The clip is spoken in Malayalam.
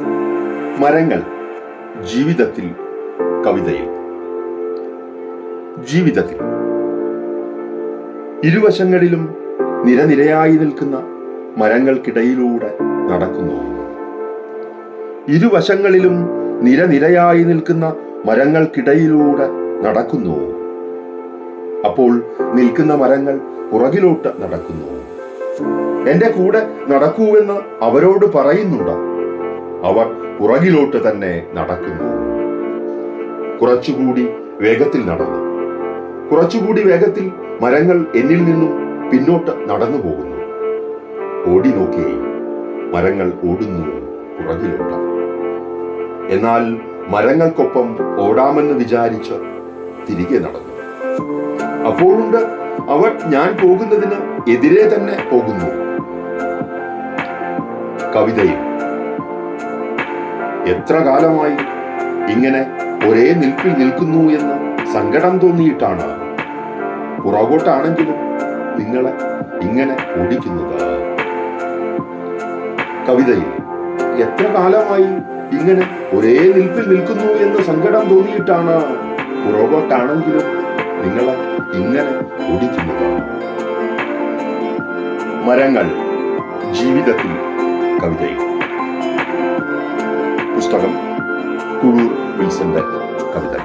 മരങ്ങൾ ജീവിതത്തിൽ കവിതയിൽ. ജീവിതത്തിൽ. ഇരുവശങ്ങളിലും നിരനിരയായി നിൽക്കുന്ന മരങ്ങൾക്കിടയിലൂടെ നടക്കുന്നു. ഇരുവശങ്ങളിലും നിരനിരയായി നിൽക്കുന്ന മരങ്ങൾക്കിടയിലൂടെ നടക്കുന്നു. അപ്പോൾ നിൽക്കുന്ന മരങ്ങൾ പുറകിലോട്ട് നടക്കുന്നു. എന്റെ കൂടെ നടക്കൂവെന്ന് അവരോട് പറയുന്നുണ്ട്? അവർ പുറകിലോട്ട് തന്നെ നടക്കുന്നു. കുറച്ചുകൂടി വേഗത്തിൽ നടന്നു. കുറച്ചുകൂടി വേഗത്തിൽ മരങ്ങൾ എന്നിൽ നിന്നും പിന്നോട്ട് നടന്നു പോകുന്നു. ഓടി നോക്കി മരങ്ങൾ ഓടുന്നു പുറകിലോട്ട്. എന്നാൽ മരങ്ങൾക്കൊപ്പം ഓടാമെന്ന് വിചാരിച്ച് തിരികെ നടന്നു. അപ്പോഴുണ്ട് അവർ ഞാൻ പോകുന്നതിന് എതിരെ തന്നെ പോകുന്നു. കവിതയിൽ എത്ര കാലമായി ഇങ്ങനെ ഒരേ നിൽപ്പിൽ നിൽക്കുന്നു എന്ന് സങ്കടം തോന്നിയിട്ടാണ്? പുറകോട്ടാണെങ്കിലും നിങ്ങളെ ഇങ്ങനെ ഓടിക്കുന്നത്. കവിതയിൽ എത്ര കാലമായി ഇങ്ങനെ ഒരേ നിൽപ്പിൽ നിൽക്കുന്നു എന്ന് സങ്കടം തോന്നിയിട്ടാണ് പുറകോട്ടാണെങ്കിലും നിങ്ങളെ ഇങ്ങനെ ഓടിക്കുന്നത്. മരങ്ങൾ ജീവിതത്തിൽ കവിതയിൽ പുസ്തകം കുഴൂർ വിൽസന്റെ കവിത